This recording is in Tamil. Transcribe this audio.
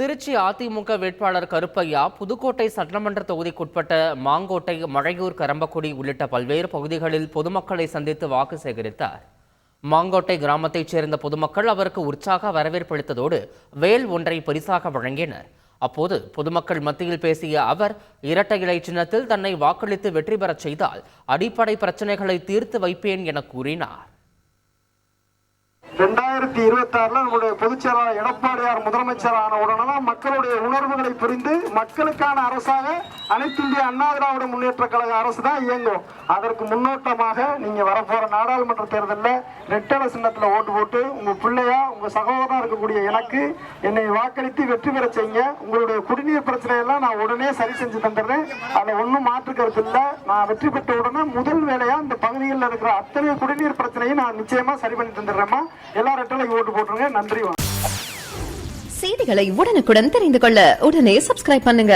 திருச்சி அதிமுக வேட்பாளர் கருப்பையா புதுக்கோட்டை சட்டமன்ற தொகுதிக்குட்பட்ட மாங்கோட்டை மழையூர் கரம்பக்குடி உள்ளிட்ட பல்வேறு பகுதிகளில் பொதுமக்களை சந்தித்து வாக்கு சேகரித்தார். மாங்கோட்டை கிராமத்தைச் சேர்ந்த பொதுமக்கள் அவருக்கு உற்சாக வரவேற்பளித்ததோடு வேல் ஒன்றை பரிசாக வழங்கினர். அப்போது பொதுமக்கள் மத்தியில் பேசிய அவர் இரட்டை இலை சின்னத்தில் தன்னை வாக்களித்து வெற்றி பெறச் செய்தால் அடிப்படை பிரச்சனைகளை தீர்த்து வைப்பேன் என கூறினார். ரெண்டாயிரத்தி இருபத்தி ஆறுல நம்முடைய பொதுச்செயலாளர் எடப்பாடியார் முதலமைச்சர் ஆன உடனே மக்களுடைய உணர்வுகளை புரிந்து மக்களுக்கான அரசாக அனைத்து இந்திய அண்ணா திராவிட முன்னேற்ற கழக அரசு தான் இயங்கும். அதற்கு முன்னோட்டமாக நீங்க வரப்போற நாடாளுமன்ற தேர்தலில் ரெட்டல சின்னத்துல ஓட்டு போட்டு உங்க பிள்ளையா உங்க சகோதரா இருக்கக்கூடிய எனக்கு என்னை வாக்களித்து வெற்றி பெற செய்யுங்க. உங்களுடைய குடிநீர் பிரச்சனையெல்லாம் நான் உடனே சரி செஞ்சு தந்துடுறேன். அதை ஒன்றும் மாற்று கருத்து இல்லை. நான் வெற்றி பெற்ற உடனே முதல் வேலையா இந்த பகுதிகளில் இருக்கிற அத்தனை குடிநீர் பிரச்சனையும் நான் நிச்சயமா சரி பண்ணி தந்துடுறேம்மா. எல்லா ரெட்டலைக்கு ஓட்டு போட்டுருங்க. நன்றி செய்திகளை உடனுக்குடன் தெரிந்து கொள்ள உடனே சப்ஸ்கிரைப் பண்ணுங்க.